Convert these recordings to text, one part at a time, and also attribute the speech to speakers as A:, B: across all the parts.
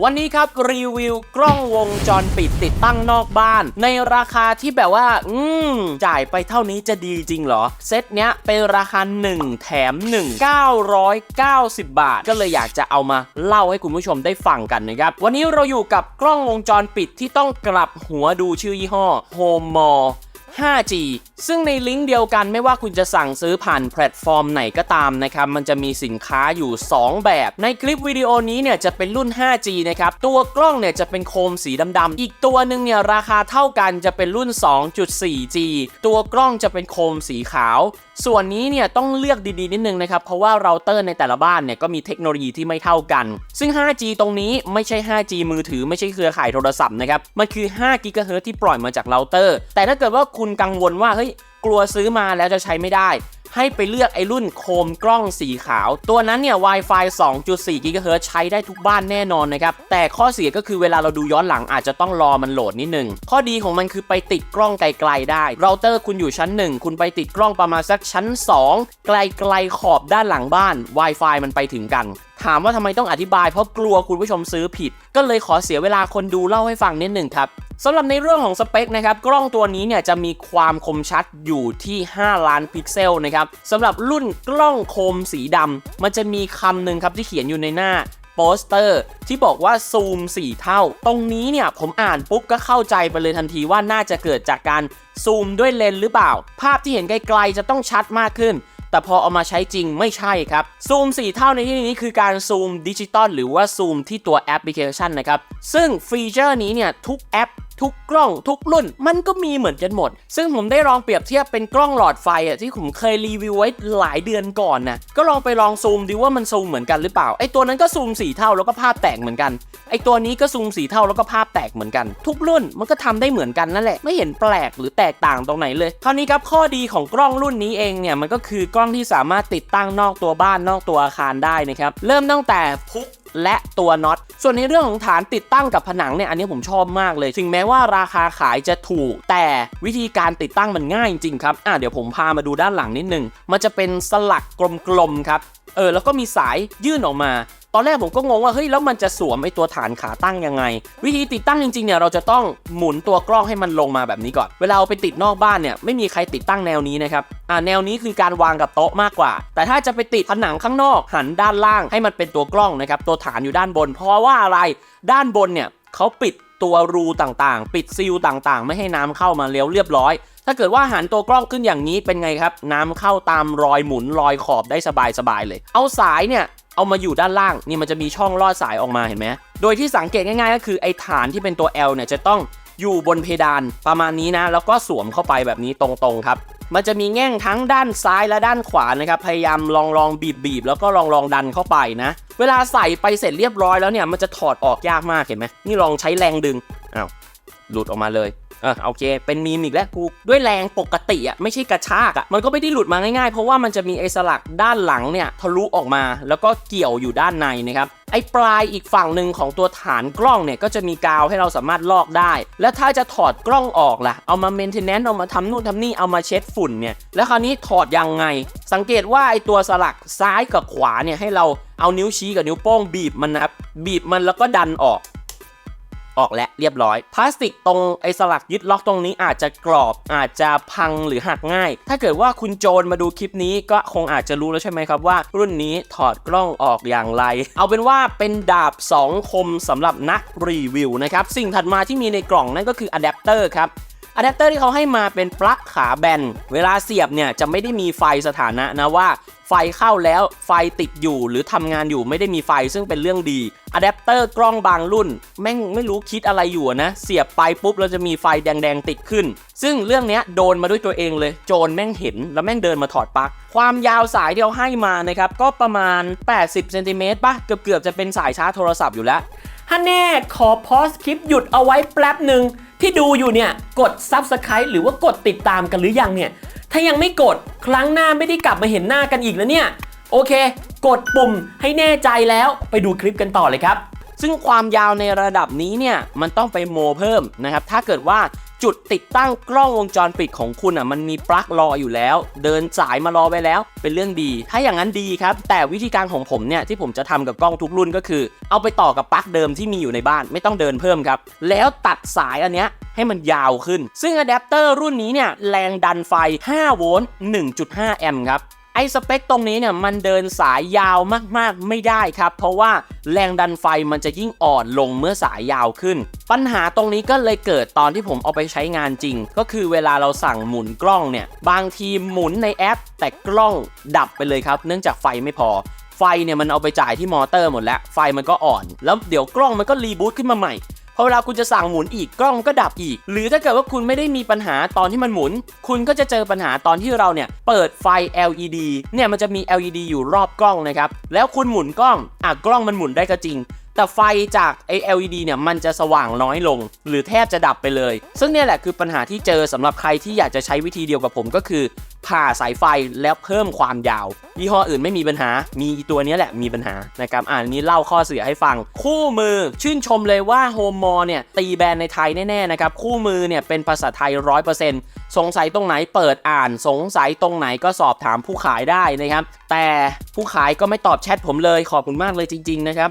A: วันนี้ครับรีวิวกล้องวงจรปิดติดตั้งนอกบ้าน ในราคาที่แบบว่า อืม จ่ายไปเท่านี้จะดีจริงเหรอ เซตเนี้ยเป็นราคา 1 แถม 1 990 บาท ก็เลยอยากจะเอามาเล่าให้คุณผู้ชมได้ฟังกันนะครับ วันนี้เราอยู่กับกล้องวงจรปิดที่ต้องกลับหัวดูชื่อยี่ห้อ Home Mall 5G ซึ่งในลิงก์เดียวกันไม่ว่าคุณจะสั่งซื้อผ่านแพลตฟอร์มไหนก็ตามนะครับ มันจะมีสินค้าอยู่ 2 แบบ ในคลิปวิดีโอนี้เนี่ยจะเป็นรุ่น 5G นะครับ ตัวกล้องเนี่ยจะเป็นโคมสีดำๆ อีกตัวหนึ่งเนี่ยราคาเท่ากันจะเป็นรุ่น 2.4G ตัวกล้องจะเป็นโคมสีขาว ส่วนนี้เนี่ยต้องเลือกดีๆนิดนึงนะครับ เพราะว่าเราเตอร์ในแต่ละบ้านเนี่ยก็มีเทคโนโลยีที่ไม่เท่ากัน ซึ่ง 5G ตรงนี้ไม่ใช่ 5G มือถือไม่ใช่เครือข่ายโทรศัพท์นะครับ มันคือ5 g h z ที่ปล่อยมาจากเราเตอร์ แต่ถ้าเกิดว่าคุุณกังวลว่าเฮ้ยกลัวซื้อมาแล้วจะใช้ไม่ได้ ให้ไปเลือกไอ้รุ่นโคมกล้องสีขาว ตัวนั้นเนี่ย Wi-Fi 2.4 GHz ใช้ได้ทุกบ้านแน่นอนนะครับ แต่ข้อเสียก็คือเวลาเราดูย้อนหลังอาจจะต้องรอมันโหลดนิดนึง ข้อดีของมันคือไปติดกล้องไกลๆได้ เราเตอร์คุณอยู่ชั้น 1 คุณไปติดกล้องประมาณสักชั้น 2 ไกลๆขอบด้านหลังบ้าน Wi-Fi มันไปถึงกันถามว่าทำไมต้องอธิบายเพราะกลัวคุณผู้ชมซื้อผิด ก็เลยขอเสียเวลาคนดูเล่าให้ฟังนิดหนึ่งครับ สำหรับในเรื่องของสเปคนะครับกล้องตัวนี้เนี่ยจะมีความคมชัดอยู่ที่ 5 ล้านพิกเซลนะครับสำหรับรุ่นกล้องโคมสีดำมันจะมีคำหนึ่งครับที่เขียนอยู่ในหน้าโปสเตอร์ที่บอกว่าซูม 4 เท่า ตรงนี้เนี่ยผมอ่านปุ๊บก็เข้าใจไปเลยทันทีว่าน่าจะเกิดจากการซูมด้วยเลนส์หรือเปล่า ภาพที่เห็นไกลๆจะต้องชัดมากขึ้น แต่พอเอามาใช้จริงไม่ใช่ครับ ซูม 4 เท่าในที่นี้คือการซูมดิจิตอลหรือว่าซูมที่ตัวแอปพลิเคชันนะครับ ซึ่งฟีเจอร์นี้เนี่ยทุกแอป ทุกกล้องทุกรุ่น มันก็มีเหมือนกันหมด ซึ่งผมได้ลองเปรียบเทียบเป็นกล้องหลอดไฟอะที่ผมเคยรีวิวไว้หลายเดือนก่อนนะก็ลองไปลองซูมดูว่ามันซูมเหมือนกันหรือเปล่าไอตัวนั้นก็ซูมสีเท่าแล้วก็ภาพแตกเหมือนกันไอตัวนี้ก็ซูมสีเท่าแล้วก็ภาพแตกเหมือนกัน ทุกรุ่นมันก็ทำได้เหมือนกันนั่นแหละไม่เห็นแปลกหรือแตกต่างตรงไหนเลยคราวนี้ครับข้อดีของกล้องรุ่นนี้เองเนี่ยมันก็คือกล้องที่สามารถติดตั้งนอกตัวบ้านนอกตัวอาคารได้นะครับเริ่มตั้งแต่พุก และตัวน็อต ส่วนในเรื่องของฐานติดตั้งกับผนังเนี่ยอันนี้ผมชอบมากเลย ถึงแม้ว่าราคาขายจะถูก แต่วิธีการติดตั้งมันง่ายจริงครับอะเดี๋ยวผมพามาดูด้านหลังนิดนึง มันจะเป็นสลักกลมๆครับเออแล้วก็มีสายยื่นออกมา ตอนแรกผมก็งงว่าเฮ้ยแล้วมันจะสวมไอตัวฐานขาตั้งยังไง วิธีติดตั้งจริงๆเนี่ยเราจะต้องหมุนตัวกล้องให้มันลงมาแบบนี้ก่อน เวลาเอาไปติดนอกบ้านเนี่ยไม่มีใครติดตั้งแนวนี้นะครับอ่าแนวนี้คือการวางกับโต๊ะมากกว่า แต่ถ้าจะไปติดผนังข้างนอกหันด้านล่างให้มันเป็นตัวกล้องนะครับตัวฐานอยู่ด้านบน เพราะว่าอะไรด้านบนเนี่ยเขาปิดตัวรูต่างๆ ปิดซีลต่างๆ ไม่ให้น้ำเข้ามาเลี้ยวเรียบร้อย ถ้าเกิดว่าหันตัวกล้องขึ้นอย่างนี้เป็นไงครับ น้ำเข้าตามรอยหมุนรอยขอบได้สบายๆเลย เอาสายเนี่ย เอามาอยู่ด้านล่างนี่มันจะมีช่องลอดสายออกมาเห็นไหมโดยที่สังเกตง่ายๆ ก็คือไอ้ฐานที่เป็นตัว L เนี่ยจะต้องอยู่บนเพดานประมาณนี้นะ แล้วก็สวมเข้าไปแบบนี้ตรงๆครับ มันจะมีแง่งทั้งด้านซ้ายและด้านขวานะครับ พยายามลองลองบีบบีบๆแล้วก็ลองลองดันเข้าไปนะ เวลาใส่ไปเสร็จเรียบร้อยแล้วเนี่ยมันจะถอดออกยากมากเห็นไหมนี่ลองใช้แรงดึงอ้าว หลุดออกมาเลยเออโอเค เป็นมีมอีกแล้วกูด้วยแรงปกติอะไม่ใช่กระชากอะมันก็ไม่ได้หลุดมาง่ายๆ เพราะว่ามันจะมีไอ้สลักด้านหลังเนี่ยทะลุออกมา แล้วก็เกี่ยวอยู่ด้านในนะครับไอ้ปลายอีกฝั่งหนึ่งของตัวฐานกล้องเนี่ยก็จะมีกาวให้เราสามารถลอกได้ แล้วถ้าจะถอดกล้องออกล่ะ เอามาเมนเทนแนนซ์เอามาทำนู่นทำนี่เอามาเช็ดฝุ่นเนี่ยแล้วคราวนี้ถอดยังไง สังเกตว่าไอ้ตัวสลักซ้ายกับขวาเนี่ยให้เราเอานิ้วชี้กับนิ้วโป้งบีบมันนะครับบีบมันแล้วก็ดันออก ออกและเรียบร้อย พลาสติกตรงไอ้สลักยึดล็อกตรงนี้อาจจะกรอบอาจจะพังหรือหักง่าย ถ้าเกิดว่าคุณโจรมาดูคลิปนี้ก็คงอาจจะรู้แล้วใช่ไหมครับว่า รุ่นนี้ถอดกล้องออกอย่างไร เอาเป็นว่าเป็นดาบ 2 คมสำหรับนักรีวิวนะครับ สิ่งถัดมาที่มีในกล่องนั่นก็คืออะแดปเตอร์ครับ อะแดปเตอร์ที่เขาให้มาเป็นปลั๊กขาแบน เวลาเสียบเนี่ยจะไม่ได้มีไฟสถานะนะว่าไฟเข้าแล้วไฟติดอยู่หรือทำงานอยู่ไม่ได้มีไฟซึ่งเป็นเรื่องดีอะแดปเตอร์กล้องบางรุ่น แม่งไม่รู้คิดอะไรอยู่นะ เสียบไปปุ๊บเราจะมีไฟแดงๆติดขึ้น ซึ่งเรื่องนี้โดนมาด้วยตัวเองเลย โจรแม่งเห็นแล้วแม่งเดินมาถอดปลั๊กความยาวสายที่เขาให้มานะครับก็ประมาณ 80เซนติเมตรป่ะเกือบๆจะเป็นสายชาร์จโทรศัพท์อยู่แล้ว
B: ฮันแน่ขอพอสคลิปหยุดเอาไว้แป๊บหนึ่ง ที่ดูอยู่เนี่ยกด Subscribe หรือว่ากดติดตามกันหรือยังเนี่ย ถ้ายังไม่กดครั้งหน้าไม่ได้กลับมาเห็นหน้ากันอีกแล้วเนี่ย โอเค กดปุ่มให้แน่ใจแล้วไปดูคลิปกันต่อเลยครับ
A: ซึ่งความยาวในระดับนี้เนี่ยมันต้องไปโมเพิ่มนะครับ ถ้าเกิดว่า จุดติดตั้งกล้องวงจรปิดของคุณอะมันมีปลั๊กรออยู่แล้ว เดินสายมารอไว้แล้ว เป็นเรื่องดี ถ้าอย่างนั้นดีครับ แต่วิธีการของผมเนี่ยที่ผมจะทำกับกล้องทุกรุ่นก็คือ เอาไปต่อกับปลั๊กเดิมที่มีอยู่ในบ้านไม่ต้องเดินเพิ่มครับ แล้วตัดสายอันเนี้ยให้มันยาวขึ้น ซึ่งอะแดปเตอร์รุ่นนี้เนี่ยแรงดันไฟ 5 โวลต์ 1.5 แอมป์ครับ ไอ้สเปคตรงนี้เนี่ยมันเดินสายยาวมากๆไม่ได้ครับ เพราะว่าแรงดันไฟมันจะยิ่งอ่อนลงเมื่อสายยาวขึ้น ปัญหาตรงนี้ก็เลยเกิดตอนที่ผมเอาไปใช้งานจริง ก็คือเวลาเราสั่งหมุนกล้องเนี่ย บางทีหมุนในแอป แต่กล้องดับไปเลยครับ เนื่องจากไฟไม่พอไฟเนี่ยมันเอาไปจ่ายที่มอเตอร์หมดแล้ว ไฟมันก็อ่อน แล้วเดี๋ยวกล้องมันก็รีบูตขึ้นมาใหม่ พอเวลาคุณจะสั่งหมุนอีกกล้องก็ดับอีก หรือถ้าเกิดว่าคุณไม่ได้มีปัญหาตอนที่มันหมุน คุณก็จะเจอปัญหาตอนที่เราเนี่ยเปิดไฟ LED เนี่ยมันจะมี LED อยู่รอบกล้องนะครับแล้วคุณหมุนกล้องอะกล้องมันหมุนได้ก็จริงแต่ไฟจากไอ้ LED เนี่ยมันจะสว่างน้อยลง หรือแทบจะดับไปเลย ซึ่งเนี่ยแหละคือปัญหาที่เจอสำหรับใครที่อยากจะใช้วิธีเดียวกับผมก็คือ ผ่าสายไฟแล้วเพิ่มความยาว ยี่ห้ออื่นไม่มีปัญหา มีตัวนี้แหละมีปัญหานะครับอ่านนี้เล่าข้อเสียให้ฟัง คู่มือชื่นชมเลยว่าโฮมมอเนี่ยตีแบรนด์ในไทยแน่ๆนะครับคู่มือเนี่ยเป็นภาษาไทย 100%สงสัยตรงไหนเปิดอ่าน สงสัยตรงไหนก็สอบถามผู้ขายได้นะครับแต่ผู้ขายก็ไม่ตอบแชทผมเลยขอบคุณมากเลยจริง ๆ นะครับ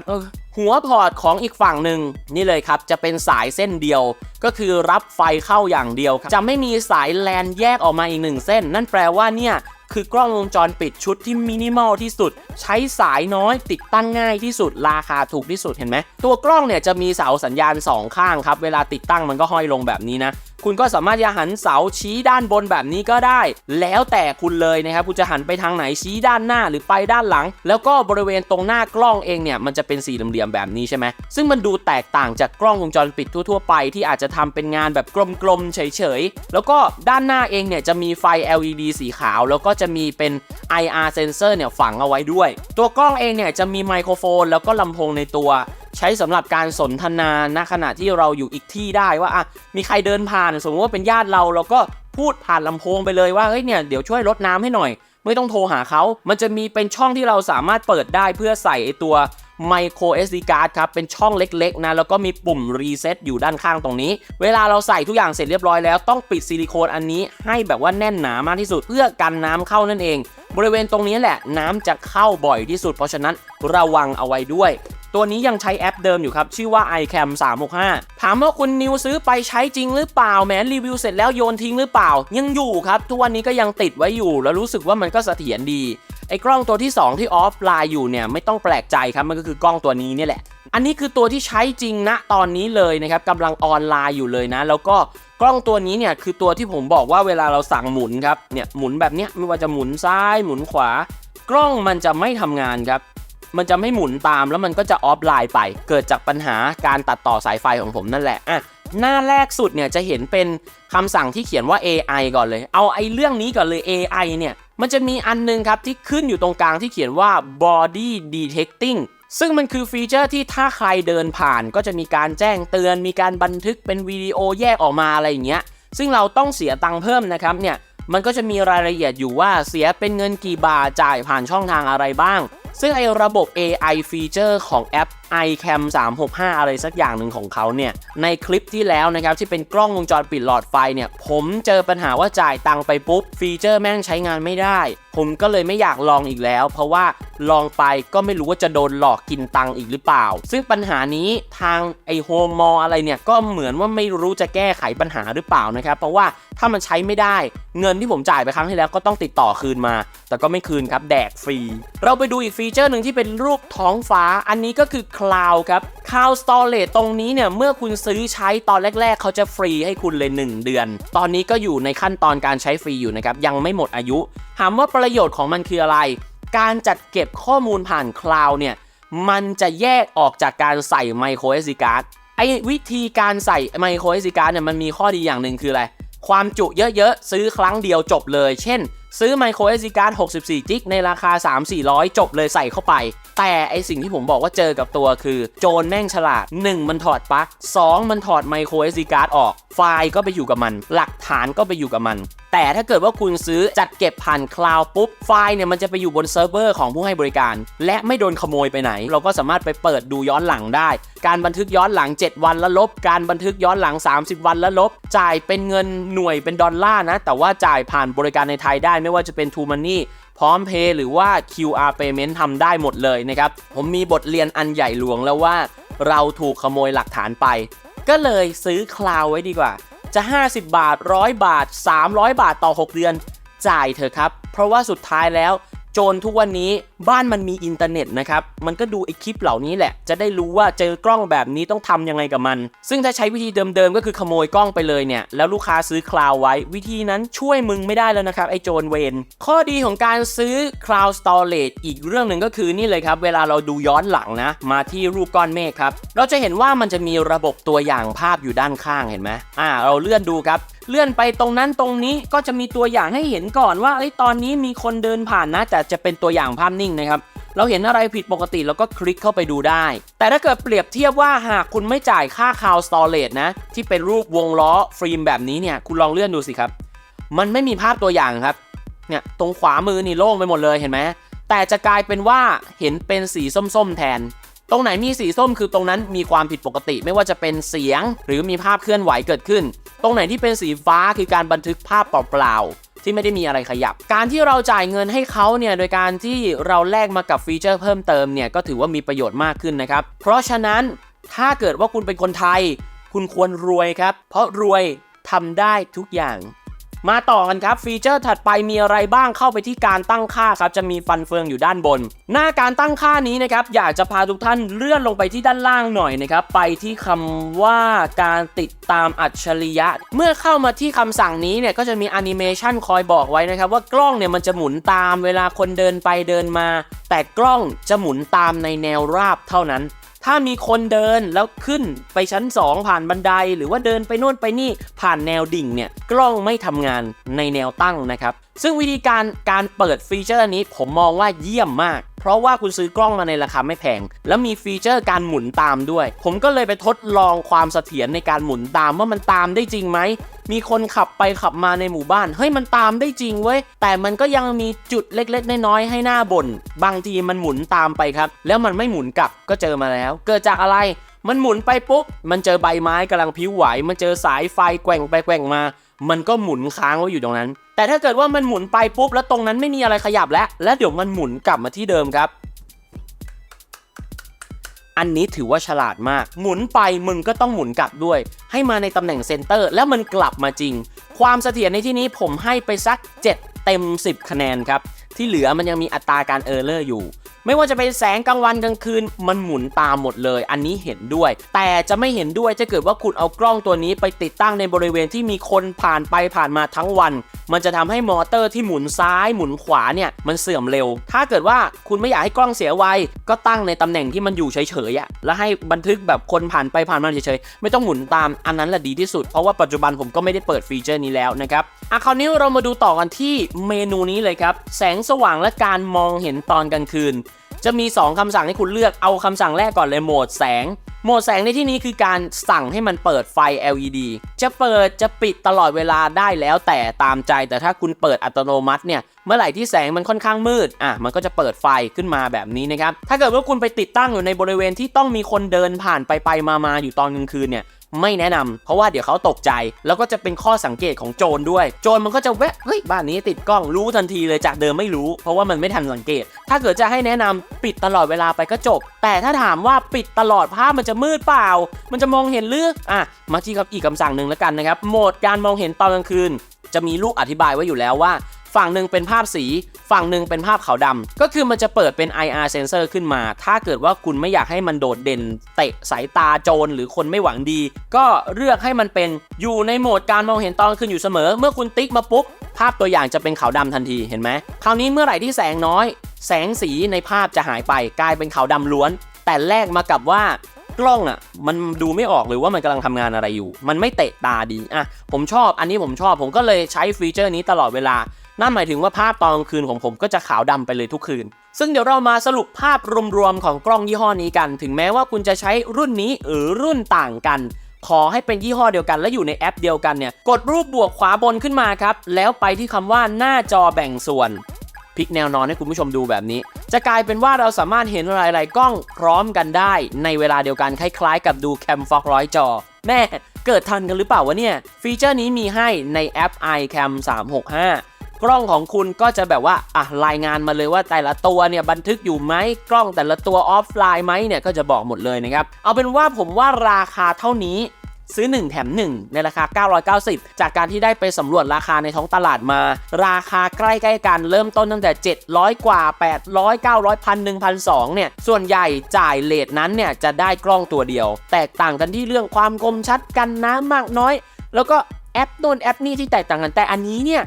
A: หัวพอร์ตของอีกฝั่งหนึ่งนี่เลยครับ จะเป็นสายเส้นเดียว ก็คือรับไฟเข้าอย่างเดียวครับจะไม่มีสายแลนแยกออกมาอีกหนึ่งเส้น นั่นแปลว่าเนี่ยคือกล้องวงจรปิดชุดที่มินิมอลที่สุด ใช้สายน้อยติดตั้งง่ายที่สุดราคาถูกที่สุดเห็นไหมตัวกล้องเนี่ยจะมีเสาสัญญาณสองข้างครับ เวลาติดตั้งมันก็ห้อยลงแบบนี้นะ คุณก็สามารถจะหันเสาชี้ด้านบนแบบนี้ก็ได้ แล้วแต่คุณเลยนะครับคุณจะหันไปทางไหนชี้ด้านหน้าหรือไปด้านหลัง แล้วก็บริเวณตรงหน้ากล้องเองเนี่ยมันจะเป็นสี่เหลี่ยมแบบนี้ใช่ไหมซึ่งมันดูแตกต่างจากกล้องวงจรปิดทั่วๆไป ที่อาจจะทำเป็นงานแบบกลมๆเฉยๆแล้วก็ด้านหน้าเองเนี่ยจะมีไฟ LED สีขาว แล้วก็จะมีเป็น IR sensor เนี่ยฝังเอาไว้ด้วย ตัวกล้องเองเนี่ยจะมีไมโครโฟน แล้วก็ลำโพงในตัว ใช้สำหรับการสนทนาณขณะที่เราอยู่อีกที่ได้ว่าอะมีใครเดินผ่าน สมมติว่าเป็นญาติเราเราก็พูดผ่านลำโพงไปเลยว่าเฮ้ยเนี่ยเดี๋ยวช่วยลดน้ำให้หน่อย ไม่ต้องโทรหาเขา มันจะมีเป็นช่องที่เราสามารถเปิดได้เพื่อใส่ไอตัว micro SD card ครับ เป็นช่องเล็ก ๆ นะ แล้วก็มีปุ่ม reset อยู่ด้านข้างตรงนี้ เวลาเราใส่ทุกอย่างเสร็จเรียบร้อยแล้ว ต้องปิดซิลิโคนอันนี้ให้แบบว่าแน่นหนามากที่สุด เพื่อกันน้ำเข้านั่นเอง บริเวณตรงนี้แหละน้ำจะเข้าบ่อยที่สุด เพราะฉะนั้นระวังเอาไว้ด้วย ตัวนี้ยังใช้แอปเดิมอยู่ครับ ชื่อว่า iCam 365 ถามว่าคุณนิวซื้อไปใช้จริงหรือเปล่าแหมรีวิวเสร็จแล้วโยนทิ้งหรือเปล่า ยังอยู่ครับ ทุกวันนี้ก็ยังติดไว้อยู่ แล้วรู้สึกว่ามันก็เสถียรดีไอ้กล้องตัวที่ 2 ที่ออฟไลน์อยู่เนี่ยไม่ต้องแปลกใจครับมันก็คือกล้องตัวนี้นี่แหละ อันนี้คือตัวที่ใช้จริงณตอนนี้เลยนะครับกำลังออนไลน์อยู่เลยนะ แล้วก็กล้องตัวนี้เนี่ยคือตัวที่ผมบอกว่าเวลาเราสั่งหมุนครับเนี่ยหมุนแบบเนี้ยไม่ว่าจะหมุนซ้ายหมุนขวา กล้องมันจะไม่ทำงานครับ มันจะไม่หมุนตามแล้วมันก็จะออฟไลน์ไป เกิดจากปัญหาการตัดต่อสายไฟของผมนั่นแหละอะหน้าแรกสุดเนี่ยจะเห็นเป็นคำสั่งที่เขียนว่า AI ก่อนเลย เอาไอ้เรื่องนี้ก่อนเลย AI เนี่ยมันจะมีอันนึงครับที่ขึ้นอยู่ตรงกลางที่เขียนว่า body detecting ซึ่งมันคือฟีเจอร์ที่ถ้าใครเดินผ่านก็จะมีการแจ้งเตือน มีการบันทึกเป็นวิดีโอแยกออกมาอะไรอย่างเงี้ย ซึ่งเราต้องเสียตังค์เพิ่มนะครับเนี่ย มันก็จะมีรายละเอียดอยู่ว่าเสียเป็นเงินกี่บาทจ่ายผ่านช่องทางอะไรบ้าง ซึ่งไอ้ระบบ AI ฟีเจอร์ของแอป iCam 365 อะไรสักอย่างหนึ่งของเขาเนี่ย ในคลิปที่แล้วนะครับที่เป็นกล้องวงจรปิดหลอดไฟเนี่ย ผมเจอปัญหาว่าจ่ายตังค์ไปปุ๊บ ฟีเจอร์แม่งใช้งานไม่ได้ ผมก็เลยไม่อยากลองอีกแล้ว เพราะว่าลองไปก็ไม่รู้ว่าจะโดนหลอกกินตังค์อีกหรือเปล่า ซึ่งปัญหานี้ทางไอโฮมมออะไรเนี่ย ก็เหมือนว่าไม่รู้จะแก้ไขปัญหาหรือเปล่านะครับ เพราะว่าถ้ามันใช้ไม่ได้ เงินที่ผมจ่ายไปครั้งที่แล้วก็ต้องติดต่อคืนมา แต่ก็ไม่คืนครับแดกฟรี เราไปดูอีกฟีเจอร์หนึ่งที่เป็นรูปท้องฟ้า อันนี้ก็คือ Cloud ครับ Cloud Storage ตรงนี้เนี่ย เมื่อคุณซื้อใช้ตอนแรก ๆ เขาจะฟรีให้คุณเลย 1 เดือน ตอนนี้ก็อยู่ในขั้นตอนการใช้ฟรีอยู่นะครับ ยังไม่หมดอายุ ถามว่าประโยชน์ของมันคืออะไร การจัดเก็บข้อมูลผ่าน Cloud เนี่ย มันจะแยกออกจากการใส่ micro SD card ไอ้วิธีการใส่ micro SD card เนี่ยมันมีข้อดีอย่างหนึ่งคืออะไร ความจุเยอะๆ ซื้อครั้งเดียวจบเลย เช่น ซื้อ micro SD card 64จิกในราคา 3-400 จบเลยใส่เข้าไป แต่ไอสิ่งที่ผมบอกว่าเจอกับตัวคือ โจรแม่งฉลาด 1 มันถอดปลั๊ก2มันถอด micro SD card ออก ไฟล์ก็ไปอยู่กับมัน หลักฐานก็ไปอยู่กับมัน แต่ถ้าเกิดว่าคุณซื้อจัดเก็บผ่านคลาวด์ปุ๊บไฟล์เนี่ยมันจะไปอยู่บนเซิร์ฟเวอร์ของผู้ให้บริการ และไม่โดนขโมยไปไหน เราก็สามารถไปเปิดดูย้อนหลังได้ การบันทึกย้อนหลัง 7 วันล้วลบ การบันทึกย้อนหลัง 30 วันล้วลบ จ่ายเป็นเงินหน่วยเป็นดอลลาร์นะ แต่ว่าจ่ายผ่านบริการในไทยได้ไม่ว่าจะเป็น True Money พร้อมเพย์หรือว่า QR Payment ทำได้หมดเลยนะครับ ผมมีบทเรียนอันใหญ่หลวงแล้วว่า เราถูกขโมยหลักฐานไป ก็เลยซื้อคลาวไว้ดีกว่า จะ 50 บาท 100 บาท 300 บาทต่อ 6 เดือน จ่ายเถอะครับ เพราะว่าสุดท้ายแล้ว จรทุกวันนี้บ้านมันมีอินเทอร์เน็ตนะครับ มันก็ดูไอคลิปเหล่านี้แหละ จะได้รู้ว่าเจอกล้องแบบนี้ต้องทำยังไงกับมัน ซึ่งถ้าใช้วิธีเดิมๆ ก็คือขโมยกล้องไปเลยเนี่ย แล้วลูกค้าซื้อคลาวไว้ วิธีนั้นช่วยมึงไม่ได้แล้วนะครับ ไอโจรเวน ข้อดีของการซื้อ Cloud Storage อีกเรื่องหนึ่งก็คือนี่เลยครับ เวลาเราดูย้อนหลังนะ มาที่รูปก้อนเมฆครับ เราจะเห็นว่ามันจะมีระบบตัวอย่างภาพอยู่ด้านข้างเห็นไหมอ่า เราเลื่อนดูครับเลื่อนไปตรงนั้นตรงนี้ก็จะมีตัวอย่างให้เห็นก่อนว่าไอ้ตอนนี้มีคนเดินผ่านนะ แต่จะเป็นตัวอย่างภาพนิ่งนะครับเราเห็นอะไรผิดปกติเราก็คลิกเข้าไปดูได้ แต่ถ้าเกิดเปรียบเทียบว่าหากคุณไม่จ่ายค่าคาวสตอเรจนะ ที่เป็นรูปวงล้อฟิล์มแบบนี้เนี่ย คุณลองเลื่อนดูสิครับ มันไม่มีภาพตัวอย่างครับ เนี่ยตรงขวามือนี่โล่งไปหมดเลยเห็นไหม แต่จะกลายเป็นว่าเห็นเป็นสีส้มๆแทน ตรงไหนมีสีส้มคือตรงนั้นมีความผิดปกติ ไม่ว่าจะเป็นเสียง หรือมีภาพเคลื่อนไหวเกิดขึ้น ตรงไหนที่เป็นสีฟ้าคือการบันทึกภาพเปล่าๆที่ไม่ได้มีอะไรขยับ การที่เราจ่ายเงินให้เขาเนี่ยโดยการที่เราแลกมากับฟีเจอร์เพิ่มเติมเนี่ยก็ถือว่ามีประโยชน์มากขึ้นนะครับเพราะฉะนั้นถ้าเกิดว่าคุณเป็นคนไทย คุณควรรวยครับ เพราะรวยทำได้ทุกอย่าง มาต่อกันครับฟีเจอร์ถัดไปมีอะไรบ้างเข้าไปที่การตั้งค่าครับจะมีฟันเฟืองอยู่ด้านบน หน้าการตั้งค่านี้นะครับอยากจะพาทุกท่านเลื่อนลงไปที่ด้านล่างหน่อยนะครับไปที่คำว่าการติดตามอัจฉริยะ เมื่อเข้ามาที่คำสั่งนี้เนี่ยก็จะมีแอนิเมชันคอยบอกไว้นะครับว่ากล้องเนี่ยมันจะหมุนตามเวลาคนเดินไปเดินมา แต่กล้องจะหมุนตามในแนวราบเท่านั้น ถ้ามีคนเดินแล้วขึ้นไปชั้น 2 ผ่านบันได หรือว่าเดินไปโน่นไปนี่ผ่านแนวดิ่งเนี่ยกล้องไม่ทำงานในแนวตั้งนะครับ ซึ่งวิธีการการเปิดฟีเจอร์นี้ผมมองว่าเยี่ยมมาก เพราะว่าคุณซื้อกล้องมาในราคาไม่แพง แล้วมีฟีเจอร์การหมุนตามด้วย ผมก็เลยไปทดลองความเสถียรในการหมุนตามว่ามันตามได้จริงไหมมีคนขับไปขับมาในหมู่บ้าน เฮ้ยมันตามได้จริงเว้ย แต่มันก็ยังมีจุดเล็กๆ น้อยๆให้หน้าบน่น บางทีมันหมุนตามไปครับ แล้วมันไม่หมุนกลับก็เจอมาแล้ว เกิดจากอะไร มันหมุนไปปุ๊บ มันเจอใบไม้กำลังพิ้วไหว มันเจอสายไฟแกว่งไปแกว่งมา มันก็หมุนค้างไว้อยู่ตรงนั้น แต่ถ้าเกิดว่ามันหมุนไปปุ๊บแล้วตรงนั้นไม่มีอะไรขยับแล้ว แล้วเดี๋ยวมันหมุนกลับมาที่เดิมครับ อันนี้ถือว่าฉลาดมาก หมุนไปมึงก็ต้องหมุนกลับด้วย ให้มาในตำแหน่งเซนเตอร์ แล้วมันกลับมาจริง ความเสถียรในที่นี้ผมให้ไปสัก 7 เต็ม 10 คะแนนครับ ที่เหลือมันยังมีอัตราการเออร์เลอร์อยู่ไม่ว่าจะเป็นแสงกลางวันกลางคืน มันหมุนตามหมดเลย อันนี้เห็นด้วย แต่จะไม่เห็นด้วยถ้าเกิดว่าคุณเอากล้องตัวนี้ไปติดตั้งในบริเวณที่มีคนผ่านไปผ่านมาทั้งวัน มันจะทำให้มอเตอร์ที่หมุนซ้ายหมุนขวาเนี่ยมันเสื่อมเร็ว ถ้าเกิดว่าคุณไม่อยากให้กล้องเสียไวก็ตั้งในตำแหน่งที่มันอยู่เฉยๆอะแล้วให้บันทึกแบบคนผ่านไปผ่านมาเฉยๆไม่ต้องหมุนตามอันนั้นแหละดีที่สุดเพราะว่าปัจจุบันผมก็ไม่ได้เปิดฟีเจอร์นี้แล้วนะครับอะคราวนี้เรามาดูต่อกันที่เมนูนี้เลยครับแสงสว่างและการมองเห็นตอนกลางคืน จะมี 2คำสั่งให้คุณเลือกเอาคำสั่งแรกก่อนเลยโหมดแสง โหมดแสงในที่นี้คือการสั่งให้มันเปิดไฟ LED จะเปิดจะปิดตลอดเวลาได้แล้วแต่ตามใจ แต่ถ้าคุณเปิดอัตโนมัติเนี่ยเมื่อไหร่ที่แสงมันค่อนข้างมืดอะมันก็จะเปิดไฟขึ้นมาแบบนี้นะครับถ้าเกิดว่าคุณไปติดตั้งอยู่ในบริเวณที่ต้องมีคนเดินผ่านไปไปมามาอยู่ตอนกลางคืนเนี่ย ไม่แนะนำเพราะว่าเดี๋ยวเขาตกใจ แล้วก็จะเป็นข้อสังเกตของโจรด้วย โจรมันก็จะแวะเฮ้ยบ้านนี้ติดกล้องรู้ทันทีเลยจากเดิมไม่รู้ เพราะว่ามันไม่ทันสังเกต ถ้าเกิดจะให้แนะนำปิดตลอดเวลาไปก็จบ แต่ถ้าถามว่าปิดตลอดภาพมันจะมืดเปล่า มันจะมองเห็นหรืออะมาที่กับอีกคำสั่งหนึ่งแล้วกันนะครับโหมดการมองเห็นตอนกลางคืน จะมีลูกอธิบายไว้อยู่แล้วว่า ฝั่งหนึ่งเป็นภาพสี ฝั่งหนึ่งเป็นภาพขาวดำก็คือมันจะเปิดเป็น IR sensor ขึ้นมา ถ้าเกิดว่าคุณไม่อยากให้มันโดดเด่น เตะสายตาโจรหรือคนไม่หวังดี ก็เลือกให้มันเป็นอยู่ในโหมดการมองเห็นตอนกลางคืนอยู่เสมอ เมื่อคุณติ๊กมาปุ๊บภาพตัวอย่างจะเป็นขาวดำทันทีเห็นไหมคราวนี้เมื่อไหร่ที่แสงน้อย แสงสีในภาพจะหายไปกลายเป็นขาวดำล้วน แต่แลกมากับว่ากล้องอะมันดูไม่ออกเลยว่ามันกำลังทำงานอะไรอยู่ มันไม่เตะตาดีอะผมชอบอันนี้ผมชอบผมก็เลยใช้ฟีเจอร์นี้ตลอดเวลา นั่นหมายถึงว่าภาพตอนกลางคืนของผมก็จะขาวดำไปเลยทุกคืน ซึ่งเดี๋ยวเรามาสรุปภาพรวมๆของกล้องยี่ห้อนี้กัน ถึงแม้ว่าคุณจะใช้รุ่นนี้หรือรุ่นต่างกัน ขอให้เป็นยี่ห้อเดียวกันและอยู่ในแอปเดียวกันเนี่ย กดรูปบวกขวาบนขึ้นมาครับ แล้วไปที่คำว่าหน้าจอแบ่งส่วนพลิกแนวนอนให้คุณผู้ชมดูแบบนี้ จะกลายเป็นว่าเราสามารถเห็นหลาย ๆ กล้องพร้อมกันได้ ในเวลาเดียวกันคล้าย ๆ กับดูแคมฟ็อกร้อยจอ แม่เกิดทันกันหรือเปล่าวะเนี่ย ฟีเจอร์นี้มีให้ในแอป iCam 365 กล้องของคุณก็จะแบบว่าอะรายงานมาเลยว่าแต่ละตัวเนี่ยบันทึกอยู่ไหมกล้องแต่ละตัวออฟไลน์ไหมเนี่ยก็จะบอกหมดเลยนะครับ เอาเป็นว่าผมว่าราคาเท่านี้ซื้อ 1 แถม 1 ในราคา 990 จากการที่ได้ไปสำรวจราคาในท้องตลาดมา ราคาใกล้ๆกันเริ่มต้นตั้งแต่ 700 กว่า 800 900 1 1 2เนี่ย ส่วนใหญ่จ่ายเลทนั้นเนี่ย จะได้กล้องตัวเดียว แตกต่างกันที่เรื่องความคมชัดกันน้ำมากน้อย แล้วก็ แอปโน่นแอปนี่ที่แตกต่างกันแต่อันนี้เนี่ย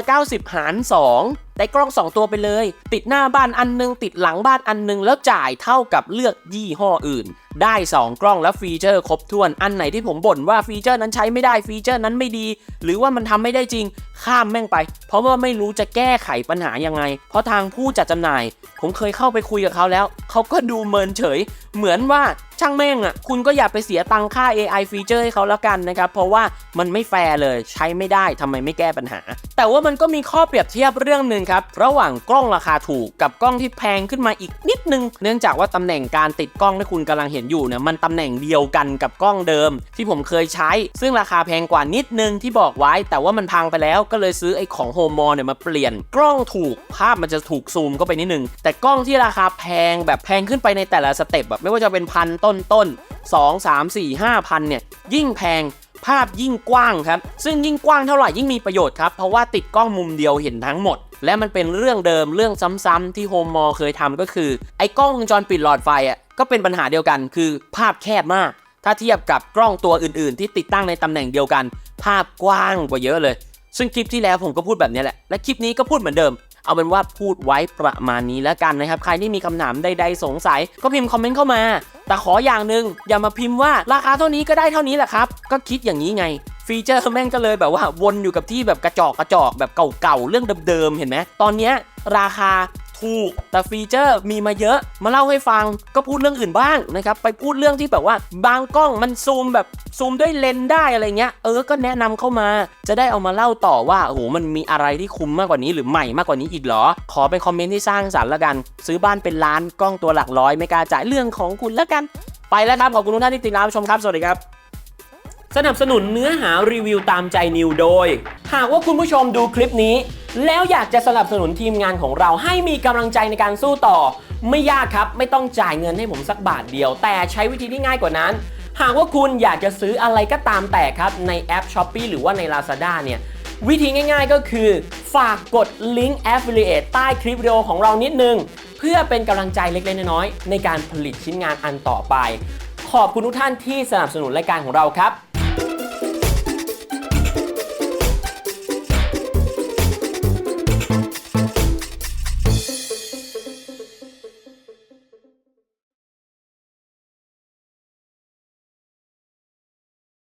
A: 990 หาร 2 ได้กล้อง 2 ตัวไปเลย ติดหน้าบ้านอันนึง ติดหลังบ้านอันนึง แล้วจ่ายเท่ากับเลือกยี่ห้ออื่น ได้ 2 กล้องและฟีเจอร์ครบถ้วน อันไหนที่ผมบ่นว่าฟีเจอร์นั้นใช้ไม่ได้ฟีเจอร์นั้นไม่ดี หรือว่ามันทำไม่ได้จริงข้ามแม่งไป เพราะว่าไม่รู้จะแก้ไขปัญหายังไง เพราะทางผู้จัดจำหน่าย ผมเคยเข้าไปคุยกับเขาแล้ว เขาก็ดูเมินเฉย เหมือนว่าช่างแม่งอะคุณก็อย่าไปเสียตังค่า AI ฟีเจอร์ให้เขาแล้วกันนะครับเพราะว่ามันไม่แฟร์เลยใช้ไม่ได้ทำไมไม่แก้ปัญหา แต่ว่ามันก็มีข้อเปรียบเทียบเรื่องหนึ่งครับระหว่างกล้องราคาถูกกับกล้องที่แพงขึ้นมาอีกนิดนึง เนื่องจากว่าตำแหน่งการติดกล้องที่คุณกำลังเห็นอยู่เนี่ยมันตำแหน่งเดียวกันกับกล้องเดิม ที่ผมเคยใช้ ซึ่งราคาแพงกว่านิดนึงที่บอกไว้ แต่ว่ามันพังไปแล้วก็เลยซื้อไอ้ของโฮมอเนี่ยมาเปลี่ยน กล้องถูกภาพมันจะถูกซูมเข้าไปนิดนึง แต่กล้องที่ราคาแพงแบบแพงขึ้นไปในแต่ละสเต็ปแบบไม่ว่าจะเป็นพันต้นต้นสองสามสี่ห้าพันเนี่ยยิ่งแพงภาพยิ่งกว้างครับ ซึ่งยิ่งกว้างเท่าไหร่ยิ่งมีประโยชน์ครับ เพราะว่าติดกล้องมุมเดียวเห็นทั้งหมด และมันเป็นเรื่องเดิมเรื่องซ้ำๆที่โฮมมอลเคยทำก็คือ ไอ้กล้องวงจรปิดหลอดไฟอะ ก็เป็นปัญหาเดียวกัน คือภาพแคบมาก ถ้าเทียบกับกล้องตัวอื่นๆ ที่ติดตั้งในตำแหน่งเดียวกัน ภาพกว้างกว่าเยอะเลย ซึ่งคลิปที่แล้วผมก็พูดแบบนี้แหละ และคลิปนี้ก็พูดเหมือนเดิม เอาเป็นว่าพูดไว้ประมาณนี้แล้วกันนะครับ ใครที่มีคำถามใดๆสงสัย ก็พิมพ์คอมเมนต์เข้ามา แต่ขออย่างหนึ่งอย่ามาพิมพ์ว่าราคาเท่านี้ก็ได้เท่านี้แหละครับ ก็คิดอย่างนี้ไงฟีเจอร์แม่งก็เลยแบบว่าวนอยู่กับที่แบบกระจอกกระจอกแบบเก่าๆเรื่องเดิมๆเห็นไหมตอนนี้ราคา ถูกแต่ฟีเจอร์มีมาเยอะมาเล่าให้ฟังก็พูดเรื่องอื่นบ้างนะครับไปพูดเรื่องที่แบบว่าบางกล้องมันซูมแบบซูมด้วยเลนได้อะไรเงี้ยเออก็แนะนำเข้ามา จะได้เอามาเล่าต่อว่าโอ้โหมันมีอะไรที่คุ้มมากกว่านี้หรือใหม่มากกว่านี้อีกเหรอ ขอเป็นคอมเมนต์ที่สร้างสรรค์ละกัน ซื้อบ้านเป็นล้านกล้องตัวหลักร้อยไม่กล้าจ่ายเรื่องของคุณละกัน ไปแล้วครับขอบคุณทุกท่านที่ติดตามชมครับสวัสดีครับ
B: สนับสนุนเนื้อหารีวิวตามใจนิวโดย หากว่าคุณผู้ชมดูคลิปนี้ แล้วอยากจะสนับสนุนทีมงานของเราให้มีกำลังใจในการสู้ต่อ ไม่ยากครับ ไม่ต้องจ่ายเงินให้ผมสักบาทเดียว แต่ใช้วิธีที่ง่ายกว่านั้น หากว่าคุณอยากจะซื้ออะไรก็ตามแต่ครับ ในแอป s h o p e e หรือว่าใน Lazada เนี่ยวิธีง่ายๆก็คือ ฝากกดลิงก์ Affiliate ใต้คลิปวิดีโอของเรานิดนึง เพื่อเป็นกำลังใจเล็กๆน้อยๆในการผลิตชิ้นงานอันต่อไป ขอบคุณทุกท่านที่สนับสนุนรายการของเราครับ